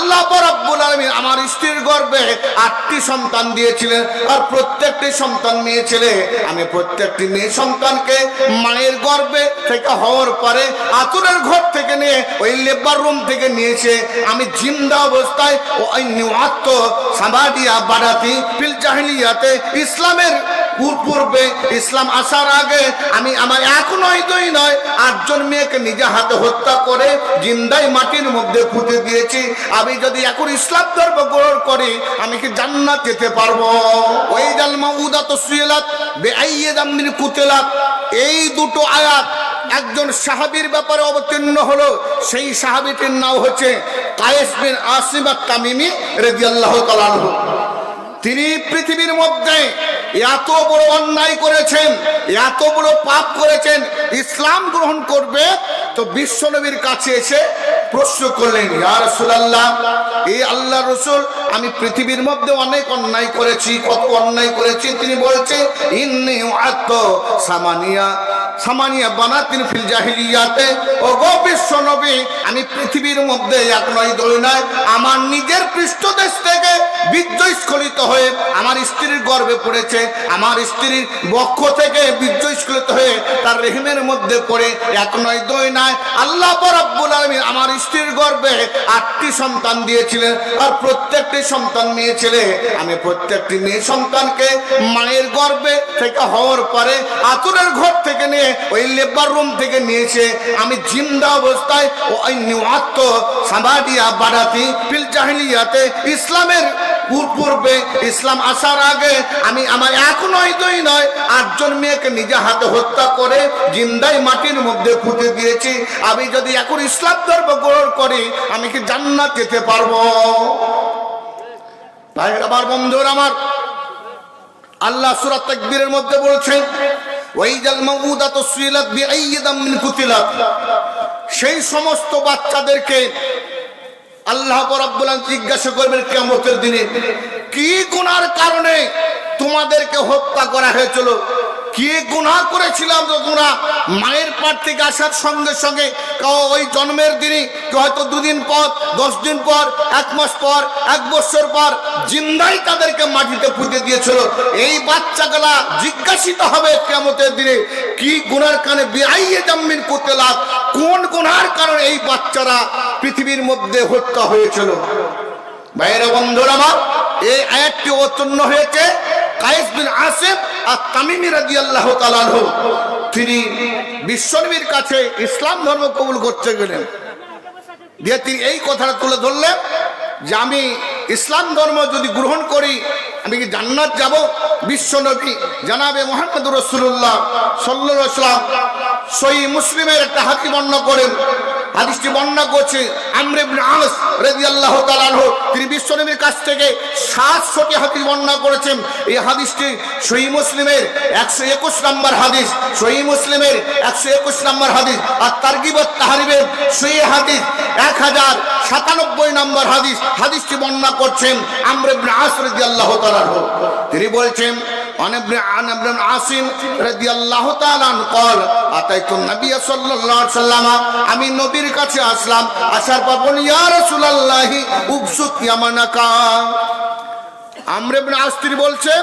আল্লাহ রাব্বুল আলামিন আমার স্ত্রীর গর্ভে আটটি সন্তান দিয়েছিলেন আর প্রত্যেকটি সন্তান মেয়ে ছেলে। আমি প্রত্যেকটি মেয়ে সন্তানকে মায়ের গর্ভে থেকে হওয়ার পরে আতুরের ঘর থেকে নিয়ে ওই লেবার রুম থেকে নিয়েছে। আমি জিন্দা অবস্থায় ওই নিওয়াত্ত সাবাদিয়া বাড়াতি ফিল জাহিলিয়াতে ইসলামের পূর্বে ইসলাম আসার আগে আমি আমার এক নয় নয়, আটজন মেয়েকে নিজে হাতে হত্যা করে জিন্দাই মাটির মধ্যে পুঁতে দিয়েছি। আমি যদি এখন ইসলাম ধর্ম গ্রহণ করি, আমি কি জান্নাত যেতে পারব? ওই জালমা উদা তো সুয়েলাত বেআইয়ে দামিন কুতেলাত। এই দুটো আয়াত একজন সাহাবীর ব্যাপারে অবতীর্ণ হলো। সেই সাহাবীটির নাম হচ্ছে কায়েস বিন আসিমাত তামিমি তাআলা আনহু। তিনি পৃথিবীর মধ্যে এত বড় অন্যায় করেছেন এত বড় পাপ করেছেন ইসলাম গ্রহণ করবে তো বিশ্বনবীর কাছে এসে প্রশ্ন করলেন, ইয়া রাসূলুল্লাহ এই আল্লাহ রসুল, আমি পৃথিবীর মধ্যে অনেক অন্যায় করেছি, কত অন্যায় করেছি। তিনি বলছেন, ইন্নি আত্ম সামানিয়া সামানিয়া বানাতিন ফিল জাহিলিয়াতে। ও গো বিশ্ব নবী, আমি পৃথিবীর মধ্যে এক নয়, দুই নয়, আমার নিজের পৃষ্ঠদেশ থেকে বিদ্যস্খলিত হয়ে আমার স্ত্রীর গর্ভে পড়েছে, আমার স্ত্রীর বক্ষ থেকে বিদ্যস্খলিত হয়ে তার রেহিমের মধ্যে পড়ে এক নয়, দুই নয় আল্লাহ রাব্বুল আলামিন আমার স্ত্রীর গর্ভে আটটি সন্তান দিয়েছিলেন আর প্রত্যেকটি সন্তান মেয়ে ছেলে। আমি প্রত্যেকটি মেয়ে সন্তানকে মায়ের গর্ভে থেকে হওয়ার পরে আতুরের ঘর থেকে নিয়ে ওই লেবার রুম থেকে নিয়েছে। আমি জিন্দা অবস্থায় ওই নিওয়াত্ত সাবাদিয়া বাড়াতি ইসলামের পূর্বে ইসলাম আসার আগে আমি আমার এক নয় দুই নয়, আটজন মেয়েকে নিজে হাতে হত্যা করে জিন্দাই মাটির মধ্যে পুঁতে দিয়েছি। আমি যদি এখন ইসলাম ধর্ম গ্রহণ করি, আমি কি জান্নাত যেতে পারব? ভাই আমার বন্ধুর, আমার আল্লাহ সুরাত তাকবীরের মধ্যে বলছেন সেই সমস্ত বাচ্চাদেরকে আল্লাহ জিজ্ঞাসা করবেন কিয়ামতের দিনে, কি গুনার কারণে তোমাদেরকে হত্যা করা হয়েছিল? কি গুনাহ করেছিলাম তোমরা মায়ের পাট থেকে আসার সঙ্গে সঙ্গে ওই জন্মের দিনই হয়তো দুদিন পর, দশ দিন পর, এক মাস পর, এক বছর পর জিন্দাই তাদেরকে মাটিতে পুঁতে দিয়েছিল। এই বাচ্চাগুলা জিজ্ঞাসিত হবে কেমতের দিনে কি গুণার কানে বেআইয়ে জাম্মিন করতে লাভ, কোন গুনার কারণে এই বাচ্চারা পৃথিবীর মধ্যে হত্যা হয়েছিল? ভাইয়েরা, বন্ধুরা এই আয়াতটি অবতীর্ণ হয়েছে কায়েস বিন আসিফ আর তামিমি রাদিয়াল্লাহু তাআলা আনহু, তিনি বিশ্বনবীর কাছে ইসলাম ধর্ম কবুল করতে গেলেন। দিয়ে তিনি এই কথাটা তুলে ধরলেন যে আমি ইসলাম ধর্ম যদি গ্রহণ করি, আমি কি জান্নাত যাব? বিশ্বনবী জানাবে মোহাম্মদ রসুল্লাহ সাল্লাম সই মুসলিমের একটা হাতি বর্ণনা করেন হাদিসটি বর্ণনা করছে আমরে আনস রাদিয়াল্লাহু তাআলা আনহু। তিনি বিশ্বনবীর কাছ থেকে 700টি হাদিস বর্ণনা করেছেন। এই হাদিসটি সহি মুসলিমের 121 নম্বর হাদিস। সহি মুসলিমের 121 নম্বর হাদিস। আর তারগিবত তাহারিবের সহি হাদিস 1097 নম্বর হাদিস। হাদিসটি বর্ণনা করছেন আমরে ইবনে আস রাদিয়াল্লাহু তাআলা আনহু। তিনি বলছেন عن ابن عن ابن عاصم رضي الله تعالى عنه قال اتيت النبي صلى الله عليه وسلم আমি নবীর কাছে আসলাম আসার পর বলি ইয়া রাসূলুল্লাহ উবসুত ইয়ামানাকা আমর ইবনে আস্তির বলছে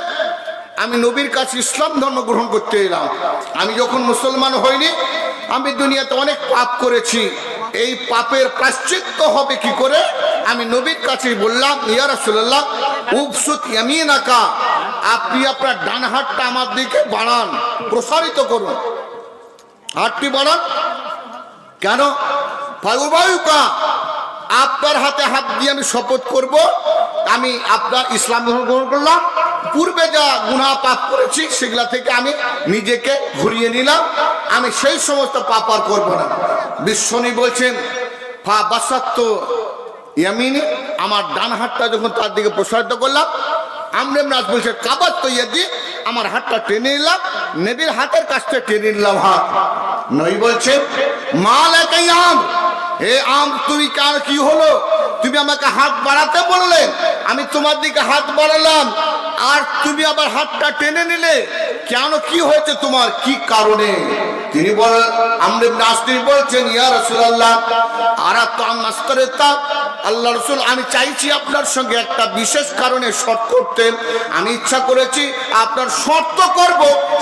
আমি নবীর কাছে ইসলাম ধর্ম গ্রহণ করতে এলাম আমি যখন মুসলমান হইনি আমি দুনিয়াতে অনেক পাপ করেছি এই পাপের প্রাশ্চিত্য হবে কি করে আমি নবীর কাছে বললাম ইয়া রাসূলুল্লাহ উবসুত ইয়ামিনাকা আপনি আপনার ডান হাতটা আমার দিকে বাড়ান, প্রসারিত করুন। হাতটি বাড়ান। কেন? ফাগুবায়ুকা আপনার হাতে হাত দিয়ে আমি শপথ করব। আমি আপনার ইসলাম ধর্ম গ্রহণ করলাম। পূর্বে যা গুনাহ পাপ করেছি, সেগুলা থেকে আমি নিজেকে ঘুরিয়ে নিলাম। আমি সেই সমস্ত পাপ আর করব না। বিশ্বনী বলছেন ফা বাসাত্ত ইয়ামিনি, আমার ডান হাতটা যখন তার দিকে প্রসারিত করলাম আমরে নাচ বলছে কাবার তো ইয়াদি আমার হাতটা টেনে নিলাম, নেবির হাতের কাছ থেকে টেনে নিলাম হাত। নই বলছে মাল একাই আম হে আম তুমি কার কি হলো? তুমি আমাকে হাত বাড়াতে বললে, আমি তোমার দিকে হাত বাড়ালাম, আর তুমি আবার হাতটা টেনে নিলে, কেন কি হয়েছে তোমার? কি কারণে? তিনি বল আমর আস তিনি বলছেন, ইয়া রাসূলুল্লাহ আরা তো আনাস্তরেতা আল্লাহ রসুল, আমি চাইছি আপনার সঙ্গে একটা বিশেষ কারণে শর্ত করতে। আমি ইচ্ছা করেছি আপনার শর্ত করব,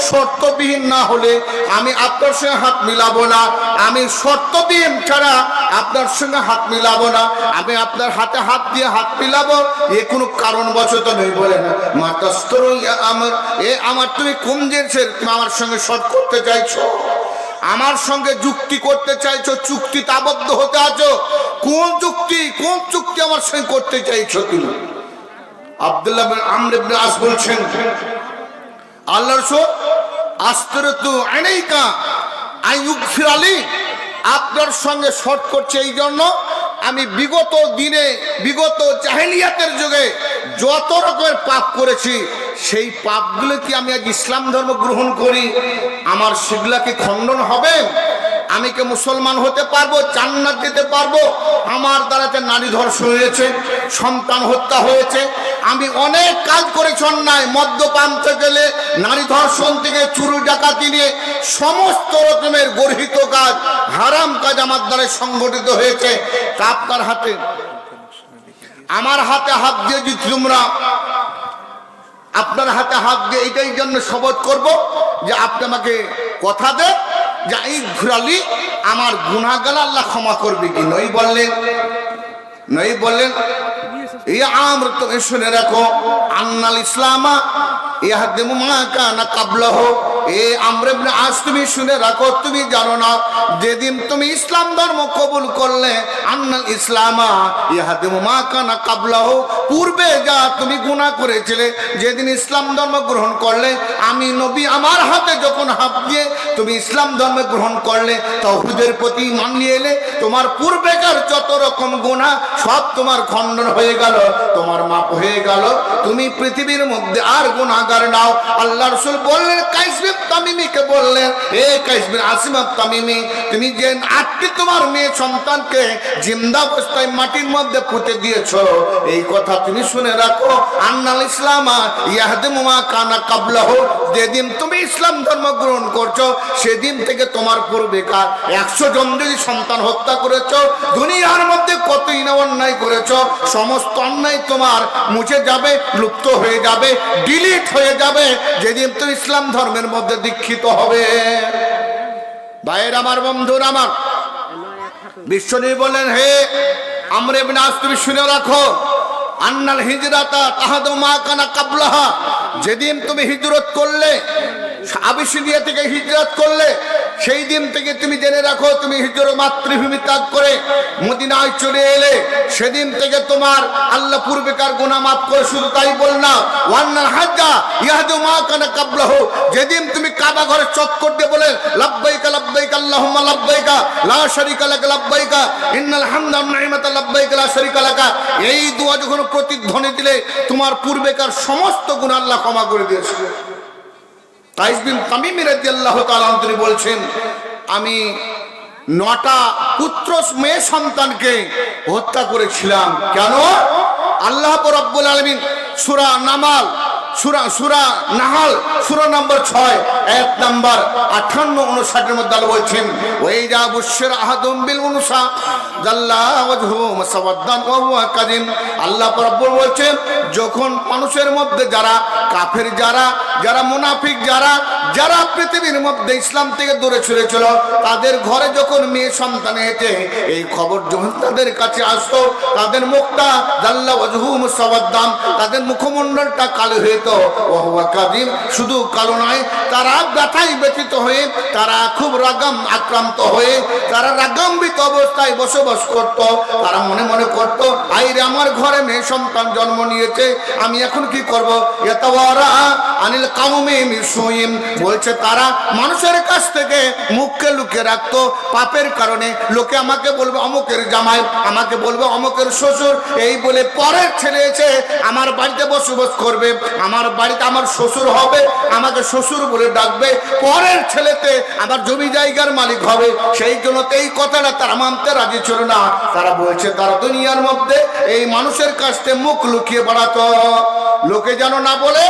শর্তবিহীন না হলে আমি আপনার সঙ্গে হাত মিলাবো না। আমি শর্তবিহীন ছাড়া আপনার সঙ্গে হাত মিলাবো না। আমি আপনার হাতে হাত দিয়ে হাত মিলাবো, এ কোনো কারণ বশত নেই বলে না। মাতাস্তর আমার, এ আমার তুমি কোন তুমি আমার সঙ্গে শর্ত করতে চাইছো? আমার সঙ্গে যুক্তি করতে চাইছো চুক্তিতে আবদ্ধ হতে আছো? কোন যুক্তি, কোন চুক্তি আমার সঙ্গে করতে চাইছো তুমি? আব্দুল্লাহ আমর বলছেন, আল্লাহর রসূল, আস্তরতু আনাইকা আই ইউগফির আলী আপনার সঙ্গে শর্ট করছে এই জন্য, আমি বিগত দিনে, বিগত জাহেলিয়াতের যুগে যত রকমের পাপ করেছি, সেই পাপগুলো কি আমি আজ ইসলাম ধর্ম গ্রহণ করি। আমার সেগুলা কি খণ্ডন হবে? আমি কি মুসলমান হতে পারব, জান্নাত দিতে পারব? আমার দ্বারাতে নারী ধর্ষণ হয়েছে, সন্তান হত্যা হয়েছে, আমি অনেক কাজ করেছি অন্যায়, মদ্যপান গেলে নারী ধর্ষণ থেকে, চুরু ডাকাতি নিয়ে সমস্ত রকমের গর্হিত কাজ, হারাম কাজ আমার দ্বারা সংগঠিত হয়েছে। আপনার হাতে? আমার হাতে হাত দিয়ে যদি তোমরা আপনার হাতে হাত দিয়ে এইটাই জন্য শপথ করব যে আপনি আমাকে কথা দে, যে এই ঘুরালি আমার গুনাগাল আল্লাহ ক্ষমা করবে কি? নই বললেন নই বললেন এই আমার তুমি শুনে রাখো, আন্নাল ইসলামা ইয়াহদিমু মা কানা কাবলাহ এ আমর তুমি শুনে রাখো জানো যেদিন তুমি ইসলাম ধর্ম কবুল করলে, আন্নাল ইসলামা ইয়াহদিমু মা কানা কাবলাহ পূর্বে যা তুমি গুনাহ করেছিলে, যেদিন ইসলাম ধর্ম গ্রহণ করলে, আমি নবী আমার হাতে যখন হাত দিয়ে তুমি ইসলাম ধর্ম গ্রহণ করলে, তৌহিদের প্রতি মান নিয়ে এলে, তোমার পূর্বেকার যত রকম গুনাহ, সব তোমার খণ্ডন হয়ে গেল, তোমার মাপ হয়ে গেল। তুমি পৃথিবীর মধ্যে আর নাও। আল্লাহ রসুল বললেন কাইসবিন তামিমিকে বললেন, এ কাইসবিন তামিমি, তুমি যে আটটি তোমার মেয়ে সন্তানকে জিন্দা অবস্থায় মাটির মধ্যে পুঁতে দিয়েছ, এই কথা তুমি শুনে রাখো। আন্নাল ইসলামা ইয়াহদিমুমা কানা কাবলাহ, যেদিন তুমি ইসলাম ধর্ম গ্রহণ করছ, সেদিন থেকে তোমার পূর্বেকার একশো জন যদি সন্তান হত্যা করেছ, দুনিয়ার মধ্যে কতই না অন্যায় করেছ, সমস্ত অন্যায় তোমার মুছে যাবে, লুপ্ত হয়ে যাবে ডিলিট হয়ে যাবে, যেদিন তুমি ইসলাম ধর্মের মধ্যে দীক্ষিত হবে। ভাইয়ের আমার, বন্ধুর আমার বিশ্বনী বলেন হে আমরে বিনাশ তুমি শুনে রাখো, আন্নাল হিজরাতা তাহাদু মা কানা কাবলাহা, যেদিন তুমি হিজরত করলে আবিসিনিয়া থেকে হিজরত করলে, সেই দিন থেকে তুমি জেনে রাখো, তুমি হিজর মাতৃভূমি ত্যাগ করে মদিনায় চলে এলে, সেদিন থেকে তোমার আল্লাহ পূর্বেকার গুনাহ মাফ করে, শুধু তাই বল না ওয়ান্নাল হাজ্জা ইয়াহদু মা কানা কাবলাহ, যেদিন তুমি কাবা ঘরে চক্কর দিয়ে বলে, লাব্বাইকা লাব্বাইকা, আল্লাহুম্মা লাব্বাইকা, লা শারিকা লাকা, লাব্বাইকা, ইন্নাল হামদা ওয়ান নি'মাতা লাব্বাইকা, লা শারিকা লাকা, এই দোয়া যখন প্রতিধ্বনি দিলে, তোমার পূর্বেকার সমস্ত গুনাহ আল্লাহ ক্ষমা করে দিয়েছে তামিম তিনি বলছেন, আমি নটা পুত্র মেয়ে সন্তানকে হত্যা করেছিলাম। কেন? আল্লাহ রব্বুল আলামিন সূরা নামাল সুরা সুরা নাহাল, সুরা নম্বর ছয়, এক নাম্বার আঠান্ন উনষাটের মধ্যে আল্লাহ বলছেন ওই যা বুশের আহাদম বিল উনসা আল্লাহ রব্বুল বলছেন, যখন মানুষের মধ্যে যারা কাফের যারা যারা মুনাফিক যারা যারা পৃথিবীর মধ্যে ইসলাম থেকে দূরে সরে ছিল তাদের ঘরে যখন মেয়ে সন্তান হেঁটে এই খবর যখন তাদের কাছে আসতো, তাদের মুখটা জাল্লা ওয়াজহু মুসাওয়াদ্দান, তাদের মুখমণ্ডলটা কালো হয়ে ওহুয়া কাদিম শুধু কালো নয়, তারা ব্যথায় ব্যথিত হয়ে, তারা খুব রাগাম আক্রান্ত হয়ে, তারা রাগাম্বিত অবস্থায় বসবাস করত। তারা মনে মনে করত আইরে আমার ঘরে মেয়ে সন্তান জন্ম নিয়েছে, আমি এখন কি করব? এতওয়ারা আনিল কাউমে মিসুইম বলছে, তারা মানুষের কাছ থেকে মুখকে লুকিয়ে রাখতো। পাপের কারণে লোকে আমাকে বলবে, অমুকের জামাই, আমাকে বলবে, অমুকের শ্বশুর, এই বলে পরের ছেলে এসে আমার বাড়িতে বসবাস করবে আমার বাড়িতে আমার শ্বশুর হবে, আমাকে শ্বশুর বলে ডাকবে, পরের ছেলেতে আমার জমি জায়গার মালিক হবে। সেই জন্য এই কথাটা তারা মানতে রাজি ছিল না। তারা বলছে, তারা দুনিয়ার মধ্যে এই মানুষের কাছ মুখ লুকিয়ে বেড়াতো। লোকে যেন না বলে,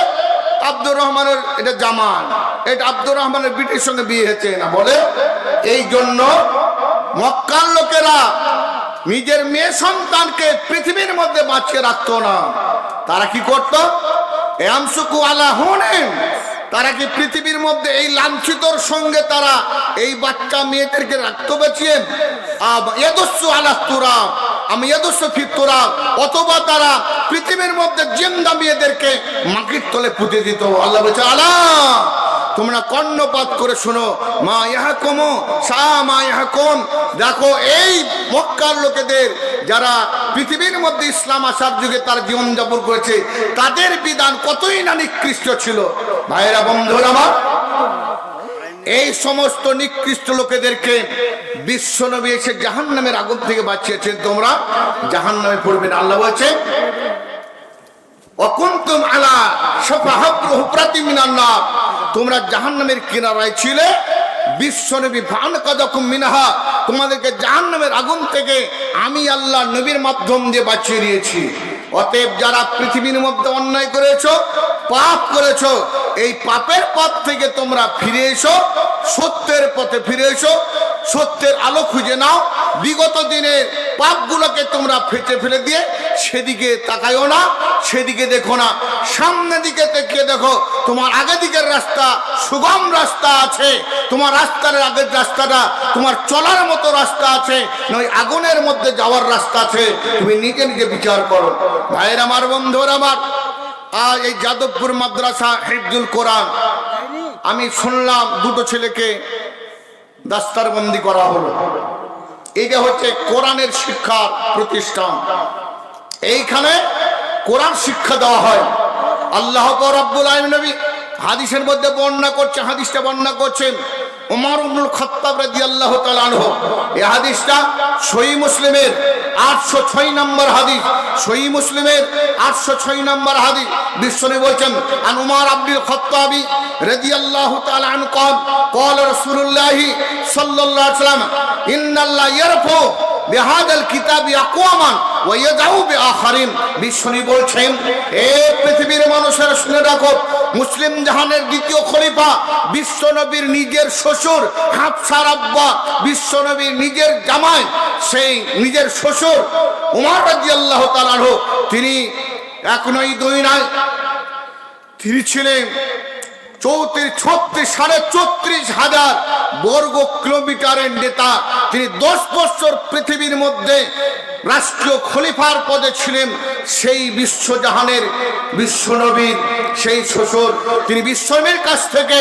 আব্দুর রহমানের এটা জামান এটা আব্দুর রহমানের বিটির সঙ্গে বিয়ে হয়েছে না বলে। এই জন্য মক্কার লোকেরা নিজের মেয়ে সন্তানকে পৃথিবীর মধ্যে বাঁচিয়ে রাখতো না। তারা কি করতো? এমসুকু আলা হুনেন। তারা কি পৃথিবীর মধ্যে এই লাঞ্ছিতর সঙ্গে তারা এই বাচ্চা মেয়েদেরকে রাখতে এদস্য আলাহ আলাস্তুরা আমি এদস্য ফিরতোরা অথবা তারা পৃথিবীর মধ্যে জিন্দা মেয়েদেরকে মাটির তলে পুঁতে দিত। আল্লাহ বলছে আলা তোমরা কর্ণপাত করে শোনো, মা ইহা কমো সা মা ইহা কম দেখো, এই মক্কার লোকেদের যারা পৃথিবীর মধ্যে ইসলাম আসার যুগে তার জীবনযাপন করেছে, তাদের বিধান কতই না নিকৃষ্ট ছিল? ভাইয়েরা, বন্ধুরা আমার, এই সমস্ত নিকৃষ্ট লোকেদেরকে বিশ্বনবী এসে জাহান নামের আগুন থেকে বাঁচিয়েছেন। তোমরা জাহান নামে পড়বেন আল্লাহ বলছে অকুন্তুম আলা সফা সফাহাপ্রতি মিনান্নার তোমরা জাহান্নামের কিনারায় ছিলে। তোমাদেরকে আগুন থেকে আমি আল্লাহ নবীর মাধ্যম দিয়ে বাঁচিয়ে দিয়েছি। অতএব যারা পৃথিবীর মধ্যে অন্যায় করেছ পাপ করেছ, এই পাপের পথ থেকে তোমরা ফিরে এসো, সত্যের পথে ফিরে এসো, সত্যের আলো খুঁজে নাও, বিগত দিনের পাপগুলোকে তোমরা ফেটে ফেলে দিয়ে সেদিকে তাকাইও না, সেদিকে দেখো না সামনে দিকে তাকিয়ে দেখো, তোমার আগে দিকের রাস্তা সুগম রাস্তা আছে, তোমার রাস্তার আগের রাস্তাটা তোমার চলার মতো রাস্তা আছে, নয় আগুনের মধ্যে যাওয়ার রাস্তা আছে, তুমি নিজে নিজে বিচার করো। ভাইয়ের আমার, বন্ধুর আমার আজ এই যাদবপুর মাদ্রাসা হেফজুল কোরআন। আমি শুনলাম দুটো ছেলেকে দাস্তারবন্দি করা হলো। এইটা হচ্ছে কোরআনের শিক্ষা প্রতিষ্ঠান। এইখানে কোরআন শিক্ষা দেওয়া হয়। আল্লাহ রব্বুল আলম নবী হাদিসের মধ্যে বর্ণনা করছে, হাদিসটা বর্ণনা করছেন ওমর উমরুল খত্তাব রাদিয়াল্লাহু তাআলা আনহু এই হাদিসটা সহি মুসলিমের আটশো ছয় নম্বর হাদিস সহি মুসলিমের আটশো ছয় নম্বর হাদিস বিশ্বনী বলছেন আন উমার আব্দুল খত্তাবি রাদিয়াল্লাহু তাআলা আনহু قال قال رسول الله صلى الله عليه وسلم ان الله يرفع বিহাদাল কিতাবি আকওয়ামান ওয়া ইয়াদাউ বিআখারিন। বিশ্বনী বলছেন, এ পৃথিবীর মানুষের শুনে রাখো, মুসলিম জাহানের দ্বিতীয় খলিফা বিশ্বনবীর নিজের শ্বশুর হাফসার আব্বা বিশ্বনবীর নিজের জামাই, সেই নিজের শ্বশুর উমার রাদিয়াল্লাহু তাআলা তিনি এক নয় দুই নয়, তিনি ছিলেন চৌত্রিশ, ছত্রিশ, সাড়ে চৌত্রিশ হাজার বর্গ কিলোমিটারের নেতা। তিনি দশ বছর পৃথিবীর মধ্যে রাষ্ট্রীয় খলিফার পদে ছিলেন। সেই বিশ্বজাহানের বিশ্বনবীর সেই শ্বশুর। তিনি বিশ্বনবীর কাছ থেকে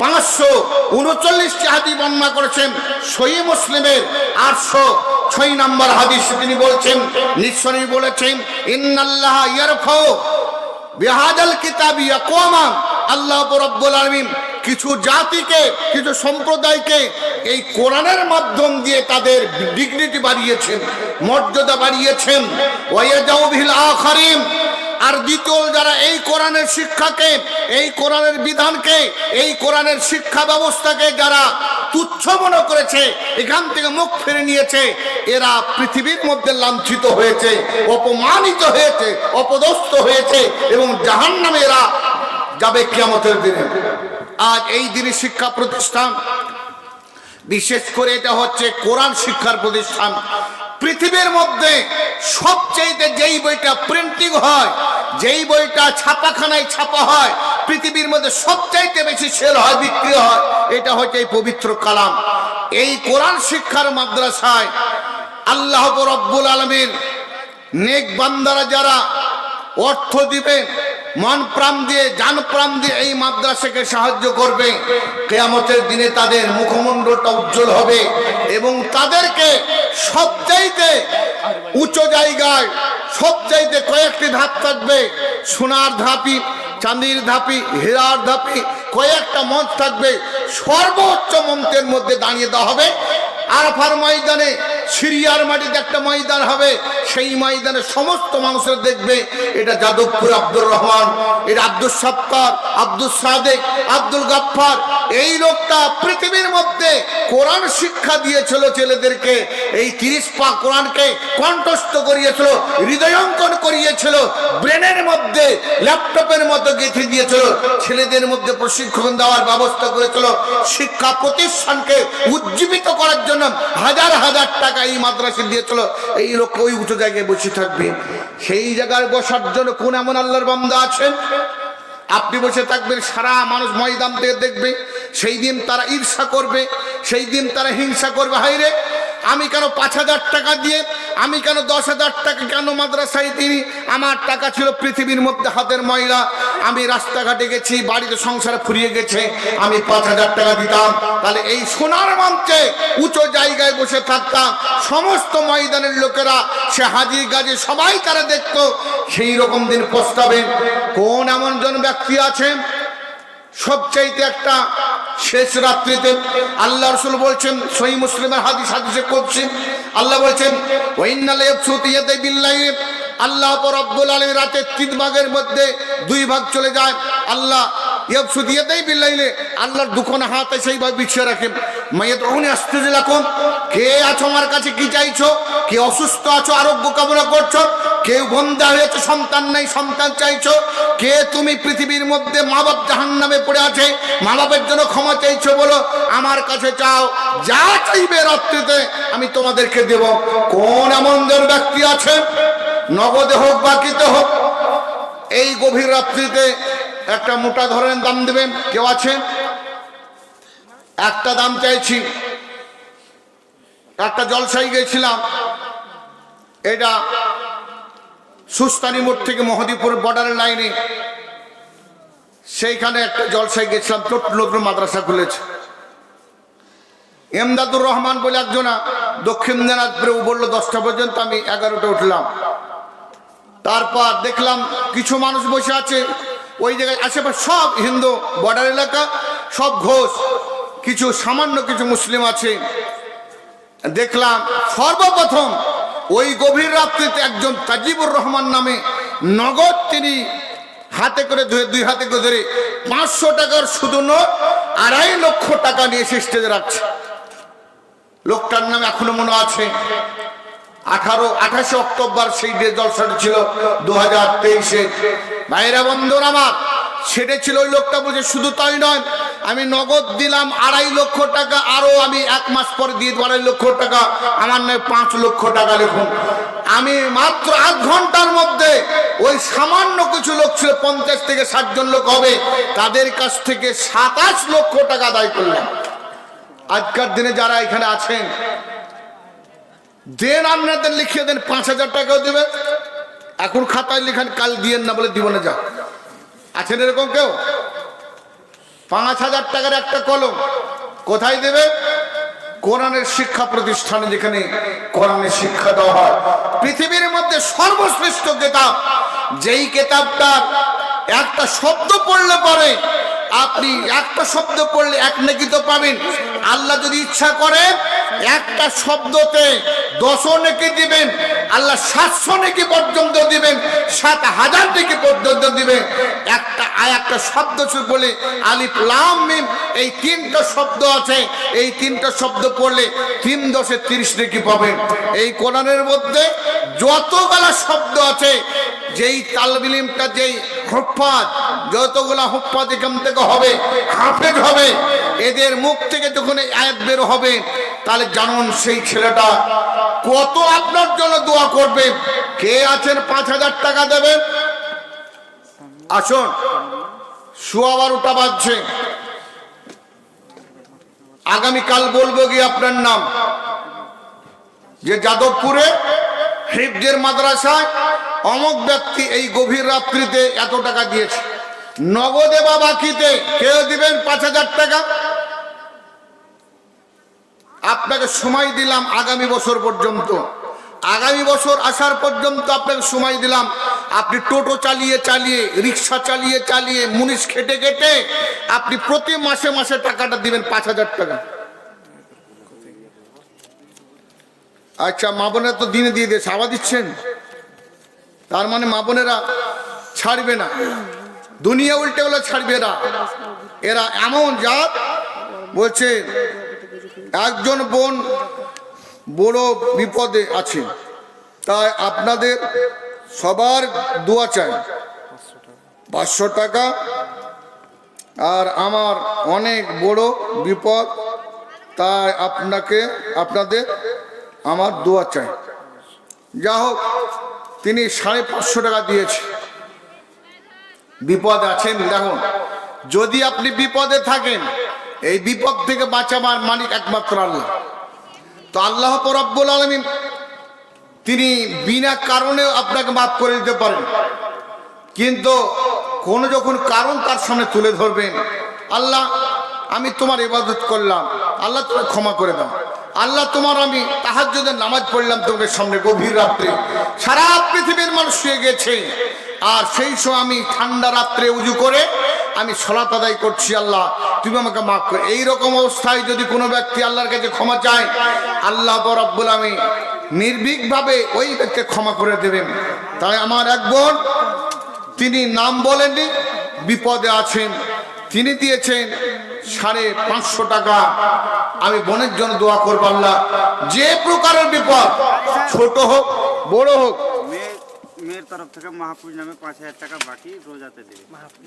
পাঁচশো উনচল্লিশটি হাদি বর্ণনা করেছেন। সহি মুসলিমের আটশো ছয় নম্বর হাদিস তিনি বলছেন নিঃসনী বলেছেন, ইন্নাল্লাহ ইয়ারফাও বিহাদাল কিতাবি আকওয়ামান আল্লাহ রব্বুল আলামিন কিছু জাতিকে, কিছু সম্প্রদায়কে এই কোরআনের মাধ্যম দিয়ে তাদের ডিগনিটি বাড়িয়েছেন, মর্যাদা বাড়িয়েছেন। আর দ্বিতীয় যারা এই কোরআনের শিক্ষাকে, এই কোরআনের বিধানকে, এই কোরআনের শিক্ষা ব্যবস্থাকে যারা তুচ্ছ মনে করেছে, এখান থেকে মুখ ফিরে নিয়েছে। এরা পৃথিবীর মধ্যে লাঞ্ছিত হয়েছে, অপমানিত হয়েছে, অপদস্থ হয়েছে এবং জাহান নামে এরা যাবে কিয়ামতের দিনে। আজ এই দিনে শিক্ষা প্রতিষ্ঠান, বিশেষ করে এটা হচ্ছে কোরআন শিক্ষার প্রতিষ্ঠান। পৃথিবীর মধ্যে সবচেয়ে যেই বইটা প্রিন্টিং হয়, যেই বইটা ছাপাখানায় ছাপা হয় পৃথিবীর মধ্যে সবচাইতে বেশি সেল হয়, বিক্রি হয়, এটা হচ্ছে এই পবিত্র কালাম। এই কোরআন শিক্ষার মাদ্রাসায় আল্লাহ রব্বুল আলমীর নেক বান্দারা যারা অর্থ দিবেন মন প্রাণ দিয়ে, জান প্রাণ দিয়ে এই মাদ্রাসাকে সাহায্য করবে। কেয়ামতের দিনে তাদের মুখমণ্ডলটা উজ্জ্বল হবে এবং তাদেরকে সবচাইতে উঁচু জায়গায়, সবচাইতে কয়েকটি ধাপ থাকবে। সোনার ধাপি, চাঁদির ধাপি, হীরার ধাপি, কয়েকটা মঞ্চ থাকবে। সর্বোচ্চ মঞ্চের মধ্যে দাঁড়িয়ে দেওয়া হবে। আরফার ময়দানে সিরিয়ার মাটিতে একটা ময়দান হবে, সেই ময়দানে সমস্ত মানুষের দেখবে এটা যাদবপুর আব্দুর রহমান, এটা আব্দুল সত্তার আব্দুল সাদেক, আব্দুল গাফফার। এই লোকটা পৃথিবীর মধ্যে কোরআন শিক্ষা দিয়েছিল ছেলেদেরকে, এই তিরিশ পা কোরআনকে কণ্ঠস্থ করিয়েছিল, হৃদয়ঙ্কন করিয়েছিল, ব্রেনের মধ্যে, ল্যাপটপের মতো গেঁথে দিয়েছিল, ছেলেদের মধ্যে প্রশিক্ষণ দেওয়ার ব্যবস্থা করেছিল, শিক্ষা প্রতিষ্ঠানকে উজ্জীবিত করার জন্য হাজার হাজার টাকা এই মাদ্রাসে দিয়েছিল এই লোক ওই উঁচু জায়গায় বসে থাকবে। সেই জায়গায় বসার জন্য কোন এমন আল্লাহর বান্দা আছেন? আপনি বসে থাকবেন, সারা মানুষ ময়দান থেকে দেখবে, সেই দিন তারা ঈর্ষা করবে, সেই দিন তারা হিংসা করবে। হাইরে আমি কেন পাঁচ হাজার টাকা দিয়ে, আমি কেন দশ হাজার টাকা কেন মাদ্রাসায় দিই আমার টাকা ছিল পৃথিবীর মধ্যে হাতের ময়লা। আমি রাস্তাঘাটে গেছি, বাড়িতে সংসারে ফুরিয়ে গেছে, আমি পাঁচ হাজার টাকা দিতাম। তাহলে এই সোনার মঞ্চে উঁচু জায়গায় বসে থাকতাম। সমস্ত ময়দানের লোকেরা, সে হাজি গাজে সবাই তারা দেখতো, সেই রকম দিন প্রস্তাবে। কোন এমন জন ব্যক্তি আছেন? সবচাইতে একটা শেষ রাত্রিতে আল্লাহ রসুল বলছেন, সহি মুসলিমের হাদিস, হাদিসে করছেন আল্লাহ বলছেন আল্লাহ পর আব্দুল আলম রাতে তিন ভাগের মধ্যে দুই ভাগ চলে যায়। আল্লাহ ইয়বসু দিয়ে দেয় বিল্লাইলে আল্লাহর দুখানা হাতে সেইভাবে বিছিয়ে রাখেন মাইয়াত উনি আসতে দিলাকুম কে আছো আমার কাছে, কি চাইছো? কে অসুস্থ আছো, আরোগ্য কামনা করছ? কেউ বন্ধা হয়েছে, সন্তান নাই, সন্তান চাইছো? কে তুমি পৃথিবীর মধ্যে মা বাপ জাহান নামে পড়ে আছে? মা বাপের জন্য ক্ষমা চাইছো বলো? আমার কাছে চাও, যা চাইবে রাত্রিতে আমি তোমাদেরকে দেব। কোন এমন ব্যক্তি আছে? নগদে হোক, বাকিতে হোক, এই গভীর রাত্রিতে একটা মোটা ধরনের দাম দেবেন, কেউ আছে? একটা দাম চাইছি। একটা জলসাই গেছিলাম। এটা সুস্তানি মোড় থেকে মহদীপুর বর্ডারের লাইনে। সেইখানে একটা জলসাই গেছিলাম ছোট্ট নতুন মাদ্রাসা খুলেছে। এমদাদুর রহমান বলে একজনা দক্ষিণ দিনাজপুরে ও বলল, দশটা পর্যন্ত আমি এগারোটা উঠলাম। তারপর দেখলাম কিছু মানুষ বসে আছে ওই জায়গায় আশেপাশে সব হিন্দু বর্ডার এলাকা, সব ঘোষ, কিছু সামান্য কিছু মুসলিম আছে। দেখলাম সর্বপ্রথম ওই গভীর রাত্রিতে একজন তাজিবুর রহমান নামে নগদ তিনি হাতে করে ধরে, দুই হাতে করে ধরে পাঁচশো টাকার শুধু নোট, আড়াই লক্ষ টাকা নিয়ে সে স্টেজে রাখছে। লোকটার নাম এখনও মনে আছে। আঠারো, আঠাশে অক্টোবর সেই ডে জলসাটা ছিল দু হাজার তেইশে। ভাইরা, বন্ধুর আমার, সেটা ছিল ওই লোকটা বলছে শুধু তাই নয়, আমি নগদ দিলাম আড়াই লক্ষ টাকা আরও আমি এক মাস পরে দিয়ে দেবো আড়াই লক্ষ টাকা, আমার নয়, পাঁচ লক্ষ টাকা লিখুন। আমি মাত্র আধ ঘণ্টার মধ্যে ওই সামান্য কিছু লোক ছিল, পঞ্চাশ থেকে ষাট জন লোক হবে, তাদের কাছ থেকে সাতাশ লক্ষ টাকা আদায় করলাম। আজকার দিনে যারা এখানে আছেন দেন আপনাদের লিখিয়ে দেন, পাঁচ হাজার টাকাও দেবে এখন খাতায় লেখান, কাল দিয়েন না বলে দিব না যা আছেন এরকম কেউ? পাঁচ হাজার টাকার একটা কলম কোথায় দেবে? কোরআনের শিক্ষা প্রতিষ্ঠানে যেখানে কোরআনের শিক্ষা দেওয়া হয়। পৃথিবীর মধ্যে সর্বশ্রেষ্ঠ কেতাব, যেই কেতাবটার একটা শব্দ পড়লে পরে আপনি একটা শব্দ পড়লে এক নাকি তো পাবেন। আল্লাহ যদি ইচ্ছা করে, একটা শব্দতে দশ নেকি দিবেন, আল্লাহ সাতশো নেকি পর্যন্ত দিবেন, সাত হাজার নেকি পর্যন্ত দিবেন। একটা আয়, একটা শব্দ বলে আলিফ, লাম, মিম, এই তিনটা শব্দ আছে। এই তিনটা শব্দ পড়লে তিন দশে তিরিশ নেকি পাবেন। এই কোরআনের মধ্যে যতগুলা শব্দ আছে যেই তালবিলিমটা, যেই হুফাজ যতগুলা হুফাজ এখান থেকে হবে, হাফেজ হবে, এদের মুখ থেকে যখন এই আয়াত বের হবে, তাহলে জানুন সেই ছেলেটা কত আপনার জন্য দোয়া করবে। কে আছেন পাঁচ হাজার টাকা দেবেন আসুন শোয়া বারোটা বাজছে। আগামীকাল বলব কি আপনার নাম? যে যাদবপুরে হিফজের মাদ্রাসায় অমক ব্যক্তি এই গভীর রাত্রিতে এত টাকা দিয়েছে। নগদে বা বাকিতে কেউ দিবেন পাঁচ হাজার টাকা? আপনাকে সময় দিলাম আগামী বছর পর্যন্ত। আগামী বছর আসার পর্যন্ত আপনাকে সময় দিলাম। আপনি টোটো চালিয়ে চালিয়ে, রিক্সা চালিয়ে চালিয়ে, মুনিশ খেটে খেটে আপনি প্রতি মাসে মাসে টাকাটা দিবেন পাঁচ হাজার টাকা। আচ্ছা মা বোনেরা তো দিনে দিয়ে দিয়েছে, আবার দিচ্ছেন? তার মানে মা বোনেরা ছাড়বে না। দুনিয়া উল্টে হলে ছাড়বে না। এরা এমন জাত, বলছে, একজন বোন বড় বিপদে আছে। তাই আপনাদের সবার দোয়া চাই। পাঁচশো টাকা। আর আমার অনেক বড় বিপদ, তাই আপনাকে, আপনাদের আমার দোয়া চাই। যা হোক, তিনি সাড়ে পাঁচশো টাকা দিয়েছে। বিপদ আছেন দেখুন, যদি আপনি বিপদে থাকেন, এই বিপদ থেকে বাঁচাবার মালিক একমাত্র আল্লাহ। তো আল্লাহ পরব্বুল আলমিন, তিনি বিনা কারণেও আপনাকে মাফ করে দিতে পারেন। কিন্তু কোনো যখন কারণ তার সামনে তুলে ধরবেন, আল্লাহ, আমি তোমার ইবাদত করলাম, আল্লাহ তোমার ক্ষমা করে দাও। আল্লাহ তোমার আমি তাহার যদি নামাজ পড়লাম তোমাদের সামনে গভীর রাত্রে। সারা পৃথিবীর মানুষ শুয়ে গেছে। আর সেই সময় আমি ঠান্ডা রাত্রে উজু করে আমি সলাত আদায় করছি আল্লাহ। তুমি আমাকে মাফ করো। এইরকম অবস্থায় যদি কোনো ব্যক্তি আল্লাহর কাছে ক্ষমা চায়, আল্লাহ রব্বুল আমি নির্ভীকভাবে ওই ব্যক্তিকে ক্ষমা করে দেবেন। তাই আমার এক বোন, তিনি নাম বলেননি, বিপদে আছেন। তিনি দিয়েছেন সাড়ে পাঁচশো টাকা। আমি বোনের জন্য দোয়া করব আল্লাহ। যে প্রকারের বিপদ ছোট হোক বড় হোক। মেয়ের তরফ থেকে মাহফুজ নামে পাঁচ হাজার টাকা বাকি রোজাতে দেবে।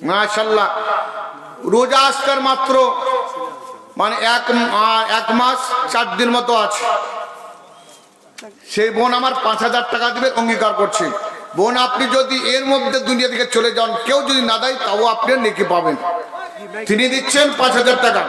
মাশাল্লাহ রোজা আজকার মাত্র মানে এক এক মাস চার দিন মতো আছে। সেই বোন আমার পাঁচ হাজার টাকা দিবে অঙ্গীকার করছে। বোন আপনি যদি এর মধ্যে দুনিয়া থেকে চলে যান কেউ যদি না দেয় তাও আপনি নেকি পাবেন। তিনি দিচ্ছেন পাঁচ হাজার টাকা।